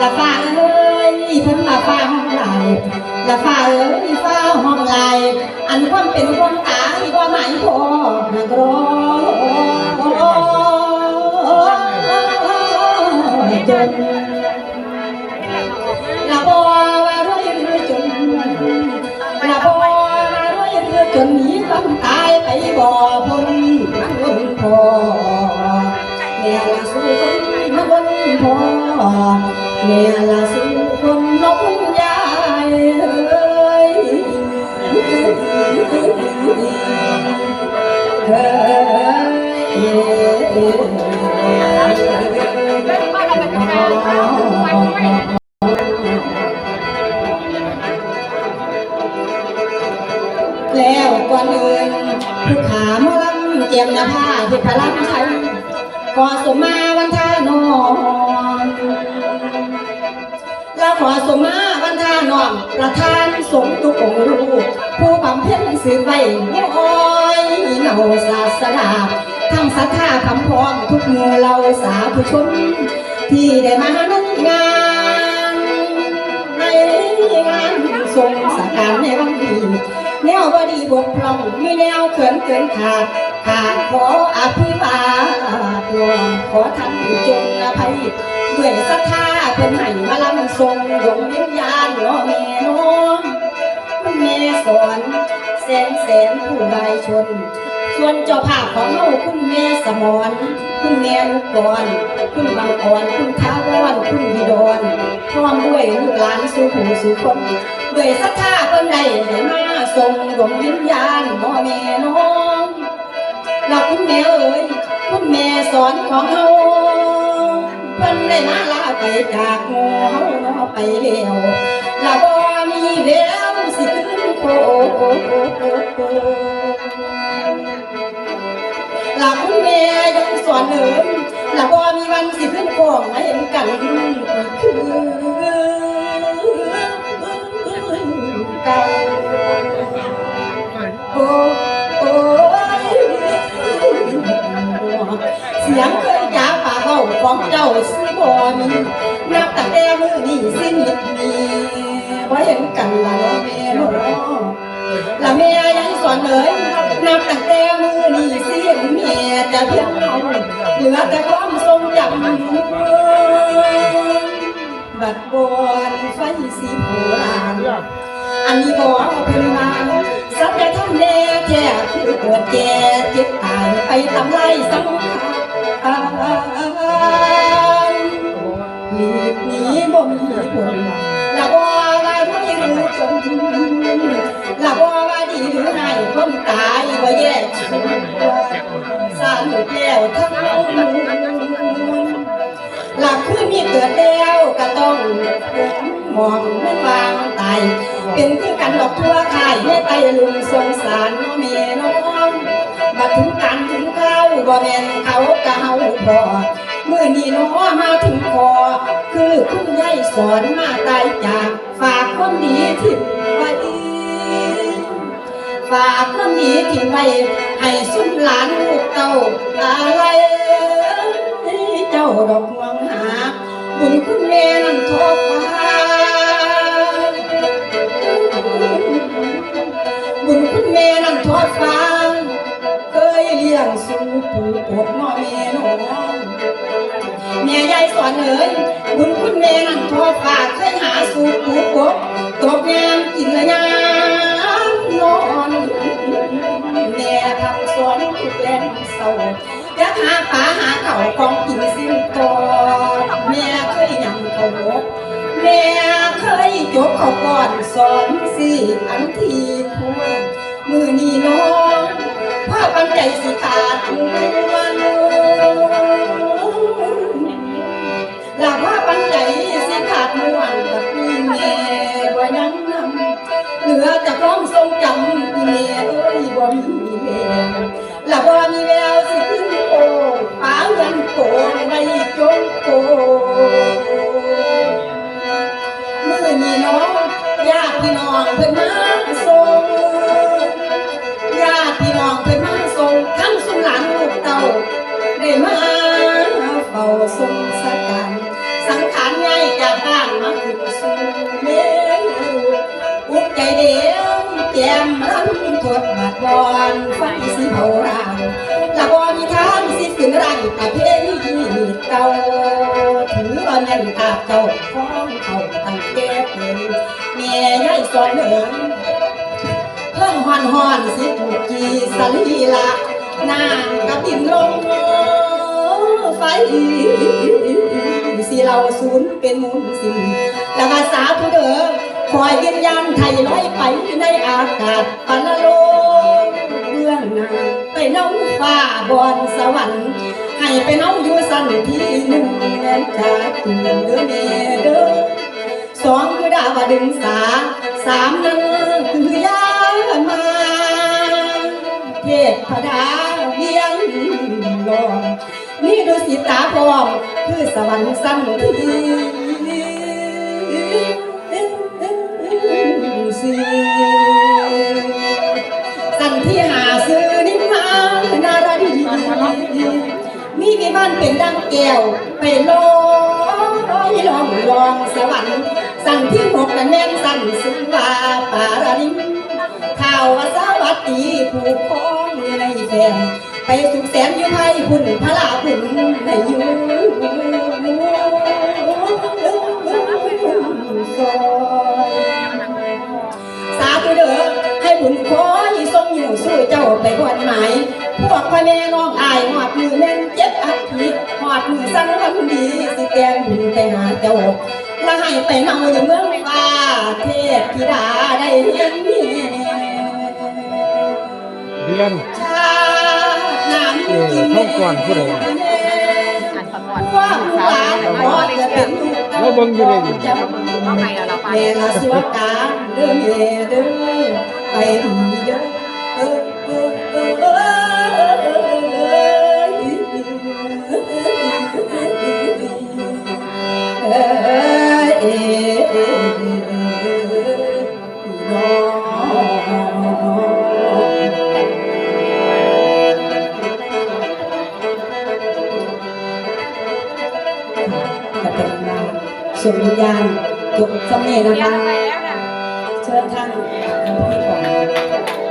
ละฟ้าเอ้ยเพิ่นมาฟ้าห้องไหลละฟ้าเอ้ยฟ้าห้องไหลอันความเป็นความตายว่าหมายพอนักร้องจน ม่ละสู้คนมันบนพอแม่ ก่อสมมาวันทานอนลาขอสมมาวันทานอมประธานสงทุกองรูปผู้บำเพ็ญสืบไว้หัวอ้ยเนาศาสนาทั้งศรัทธาคำพร้อมทุกหมู่เราสาธุชน ที่ได้มาในงานในงานทรงสการในวันดีแนวบดีบกพร่องมีแนวเขินเกินขาดขาดขออภิบาล อท่านจงอภัยด้วยศรัทธาเพิ่นให้มาลำทรงดวงวิญญาณเนาะแม่น้องคุณแม่สอนแสนแสนผู้วายชน ส่วนเจ้าภาพของเราคุณแม่สมรคุณแม่ลูกกรคุณบางอ่อนคุณท้าวรคุณวิดรพร้อมด้วยลูกหลานสู่หูสู่คนด้วยศรัทธาเพิ่นได้ให้มาทรงดวงวิญญาณเนาะแม่น้องเราคุณแม่เอ๋ยคุณแม่สอนของเฮา จากหอเฮาเนาะไปแล้วละบ่มีแววสิขึ้นโคละคุณแม่ยังสอนเอิมละบ่มีวันสิขึ้นโคงมาเห็นกันอีกคือเก่าโอ้โอ้เสียง ของเจ้าสิบ่มีนับตั้งแต่มื้อนี้สิ้นมิดนี้บ่เห็นกันละเนาะแม่เนาะละแม่ยังสอนเลยนับตั้งแต่มื้อนี้สิ้นแม่จะเพียงเอาเหลือแต่ความทรงจำบัดบอนไฟสีโบราณอันนี้บอกเป็นมาสัจธรรมแน่แท้คือเกิดแก่เจ็บตายไปทำไรสัง หลีกหนีบ่มีผลละบ่ว่าไม่รู้จนละบ่ว่าดีหรือให้คนตายบ่แยกส่วนสร้างแล้วทั้งมวลหลักคือมีเกิดแล้วก็ต้องมองไม่วางตายเป็นคือกันดอกทั่วขายให้ไตลุงสงสารน้องเมียน้องบัดถึง บ่แม่นเขากะเฮาบ่เมื่อนี้น้อมาถึงคอคือคุณยายสอนมาตายจากฝากคนดีทิ้งไว้ฝากคนดีทิ้งไว้ให้สุนหลานลูกเต้าอะไรเจ้าดอกมวงหาบุญคุณแม่นั้นทอฟ้า ลี้ยงสู่ปู่ปวดน้อแม่น้องแม่ยายสอนเอ๋ยบุญคุณแม่นั้นทอดฟ้าเคยหาสู่ปู่ปวดตกงานกินละยามนอนแม่ทำสวนทุกแรงเศร้าอยากหาปลาหาเข่าของกินสิ้นตัวแม่เคยยังเขาบกแม่เคยจบเขาก่อนสอนสิอันทีพวงมือนี้น้อง มีแววละบ่มีแววสิขึ้นโอป้าเงินโกในจงโกมือนี้น้องญาติพี่น้องเพิ่นมาส่งญาติพี่น้องเพิ่นมาส่งทั้งสุนหลานลูกเต้าได้มาเฝ้าทรงสการสังขารใหญ่จากบ้านมาขึ้นสู่เมรุอุกใจเดียวแก้มรัน บอนฟังสิเผารางละบอมีทางสิขึ้นรังตะเพณีเก่าถือว่าแม่นตาเจ้าของเขาตั้งแก่เป็นแม่ยายสอนเดินเพิ่งหอนหอนสิผูกกีสลีละนางกับดินลงไฟสิเราศูนย์เป็นมูลสิ่งแล้วก็สาธุเด้อคอยวิญญาณไทยลอยไปในอากาศปนโลก ไปน้องฟ้าบอนสวรรค์ให้ไปน้องอยู่สันที่หนึ่งแม่จากตุ่มเด้อเมเด้อสองคือดาวดึงสาสามนั้นคือยามาเทพดาเวียงลองนี่ดูสิตาพร้อมคือสวรรค์สั้นทีสีสันที่หาซื้อ นิมานาดีมีวิมานเป็นดังแก้วไปลอยลองลองสวรรค์สั่นที่หกกันแม่นสั่นสุวาปารานิมข่าวสวัสดีผู้คองในแฟนไปสุขแสนอยู่ไทยคุณพระลาคุณในยู่ซอยสาธุเด้อให้บุญคองอ สู้เจ้าไปบวชหมายพวกพ่อแม่น้องอายหอดมือแม่นเจ็บอัดผิดหอดมือสั่นวันดีสิแกงบุญไปหาเจ้าและให้ไปเนาอยู่เมืองฟ้าเทพธิดาได้เรียนเมียเรียนชาน้ำเออท่องก่อนผู้ใดอ่านประกอบว่าสาวหลานแต่พว่าอได้จะเชื่เป็อนลูกแล้วเบิ่งอยู่ได้ดิจะก็ไปแล้วเราไปแม่ละสวการเด้อแม่เด้อไปดีเด้อเออ ส่นวิญญาณจบสำเร็จนะคะเชิญท่านผู้ที่ก่อน